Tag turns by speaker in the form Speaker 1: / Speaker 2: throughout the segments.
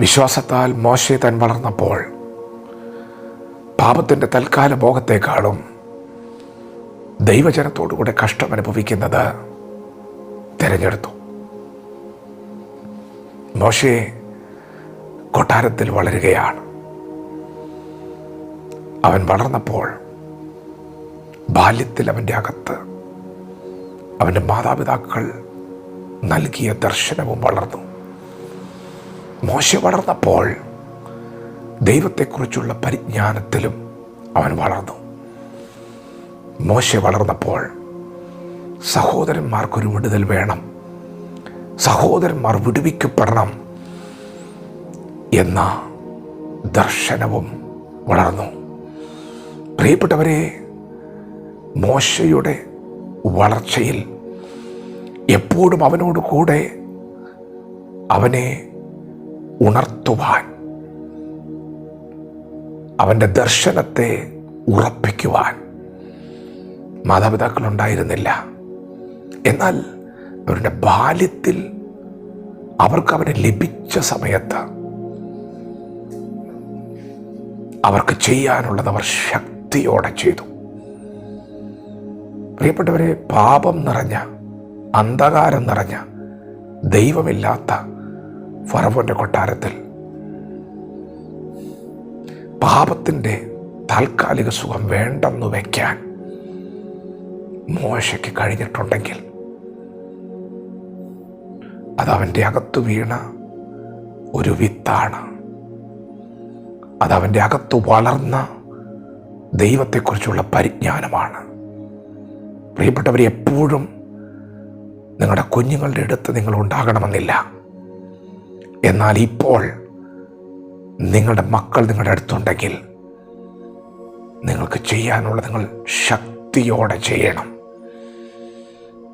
Speaker 1: വിശ്വാസത്താൽ മോശയെ തൻ വളർന്നപ്പോൾ പാപത്തിന്റെ തൽക്കാല ഭോഗത്തെക്കാളും ദൈവജനത്തോടുകൂടെ കഷ്ടം അനുഭവിക്കുന്നത് തിരഞ്ഞെടുത്തു. മോശയെ കൊട്ടാരത്തിൽ വളരുകയാണ്. അവൻ വളർന്നപ്പോൾ ബാല്യത്തിൽ അവന്റെ അകത്ത് അവന്റെ മാതാപിതാക്കൾ നൽകിയ ദർശനവും വളർന്നു. മോശ വളർന്നപ്പോൾ ദൈവത്തെക്കുറിച്ചുള്ള പരിജ്ഞാനത്തിലും അവൻ വളർന്നു. മോശ വളർന്നപ്പോൾ സഹോദരന്മാർക്കൊരു വിടുതൽ വേണം. സഹോദരന്മാർ വിടുവിക്കപ്പെടണം എന്ന ദർശനവും വളർന്നു. പ്രിയപ്പെട്ടവരെ മോശയുടെ വളർച്ചയിൽ എപ്പോഴും അവനോട് കൂടെ അവനെ ഉണർത്തുവാൻ അവന്റെ ദർശനത്തെ ഉറപ്പിക്കുവാൻ മാതാപിതാക്കളുണ്ടായിരുന്നില്ല. എന്നാൽ അവരുടെ ബാല്യത്തിൽ അവർക്ക് അവനെ ലഭിച്ച സമയത്ത് അവർക്ക് ചെയ്യാനുള്ളത് അവർ ശക്തിയോടെ ചെയ്തു. പ്രിയപ്പെട്ടവരെ പാപം നിറഞ്ഞ അന്ധകാരം നിറഞ്ഞ ദൈവമില്ലാത്ത ഫറവോന്റെ കൊട്ടാരത്തിൽ. പാപത്തിന്റെ താൽക്കാലിക സുഖം വേണ്ടെന്ന് വയ്ക്കാൻ മോശയ്ക്ക് കഴിഞ്ഞിട്ടുണ്ടെങ്കിൽ അതവന്റെ അകത്തു വീണ ഒരു വിത്താണ്. അതവന്റെ അകത്തു വളർന്ന ദൈവത്തെക്കുറിച്ചുള്ള പരിജ്ഞാനമാണ്. പ്രിയപ്പെട്ടവർ എപ്പോഴും നിങ്ങളുടെ കുഞ്ഞുങ്ങളുടെ അടുത്ത് നിങ്ങൾ ഉണ്ടാകണമെന്നില്ല. എന്നാൽ ഇപ്പോൾ നിങ്ങളുടെ മക്കൾ നിങ്ങളുടെ അടുത്തുണ്ടെങ്കിൽ നിങ്ങൾക്ക് ചെയ്യാനുള്ള നിങ്ങൾ ശക്തിയോടെ ചെയ്യണം.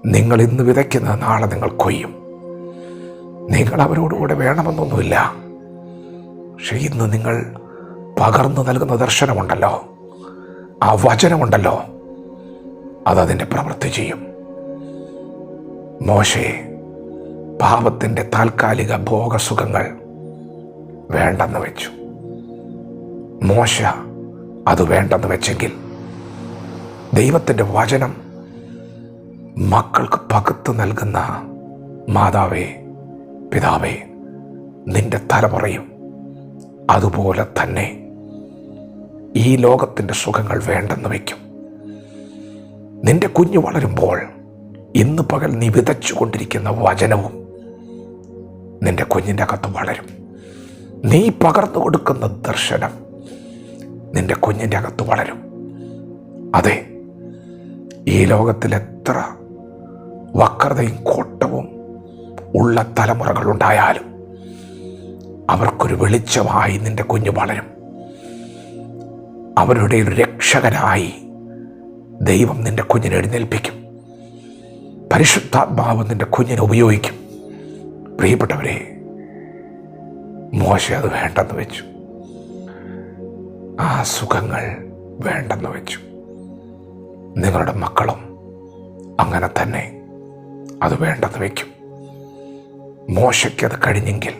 Speaker 1: നിങ്ങൾ ഇന്ന് വിതയ്ക്കുന്നത് നാളെ നിങ്ങൾ കൊയ്യും. നിങ്ങൾ അവരോടുകൂടെ വേണമെന്നൊന്നുമില്ല. പക്ഷെ ഇന്ന് നിങ്ങൾ പകർന്നു നൽകുന്ന ദർശനമുണ്ടല്ലോ. ആ വചനമുണ്ടല്ലോ. അതതിന്റെ പ്രവൃത്തി ചെയ്യും. മോശെ പാപത്തിന്റെ താൽക്കാലിക ഭോഗസുഖങ്ങൾ വേണ്ടെന്ന് വെച്ചു. മോശ അത് വേണ്ടെന്ന് വെച്ചെങ്കിൽ ദൈവത്തിന്റെ വചനം മക്കൾക്ക് പകുത്തു നൽകുന്ന മാതാവേ പിതാവേ നിന്റെ തലമുറയും അതുപോലെ തന്നെ ഈ ലോകത്തിന്റെ സുഖങ്ങൾ വേണ്ടെന്ന് വയ്ക്കും നിന്റെ കുഞ്ഞു വളരുമ്പോൾ ഇന്ന് പകൽ നീ വിതച്ചുകൊണ്ടിരിക്കുന്ന വചനവും നിന്റെ കുഞ്ഞിന്റെ അകത്ത് വളരും. നീ പകർന്നു കൊടുക്കുന്ന ദർശനം നിന്റെ കുഞ്ഞിന്റെ അകത്ത് വളരും. അതെ ഈ ലോകത്തിൽ എത്ര വക്രതയും കോട്ടവും ഉള്ള തലമുറകൾ ഉണ്ടായാലും അവർക്കൊരു വെളിച്ചമായി നിന്റെ കുഞ്ഞ് വളരും. അവരുടെ ഒരു രക്ഷകനായി ദൈവം നിന്റെ കുഞ്ഞിനെ എഴുന്നേൽപ്പിക്കും. പരിശുദ്ധാത്മാവ് നിന്റെ കുഞ്ഞിനെ ഉപയോഗിക്കും. പ്രിയപ്പെട്ടവരെ മോശ അത് വേണ്ടെന്ന് വെച്ചു. ആ സുഖങ്ങൾ വേണ്ടെന്ന് വെച്ചു. നിങ്ങളുടെ മക്കളും അങ്ങനെ തന്നെ അത് വേണ്ടെന്ന് വയ്ക്കും മോശയ്ക്ക് അത് കഴിഞ്ഞെങ്കിൽ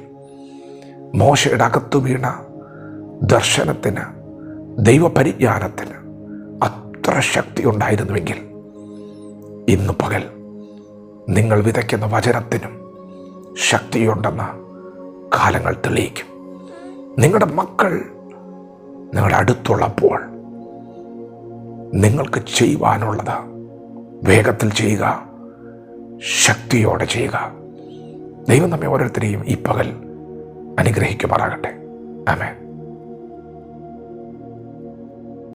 Speaker 1: മോശയുടെ അകത്തു വീണ ദർശനത്തിന് ദൈവപരിജ്ഞാനത്തിന് അത്ര ശക്തി ഉണ്ടായിരുന്നുവെങ്കിൽ ഇന്ന് പകൽ നിങ്ങൾ വിതയ്ക്കുന്ന വചനത്തിനും ശക്തിയുണ്ടെന്ന് കാലങ്ങൾ തെളിയിക്കും. നിങ്ങളുടെ മക്കൾ നിങ്ങളുടെ അടുത്തുള്ളപ്പോൾ നിങ്ങൾക്ക് ചെയ്യുവാനുള്ളത് വേഗത്തിൽ ചെയ്യുക ശക്തിയോടെ ചെയ്യുക. ദൈവം നമ്മെ ഓരോരുത്തരെയും ഈ പകൽ അനുഗ്രഹിക്കുമാറാകട്ടെ. ആമേൻ.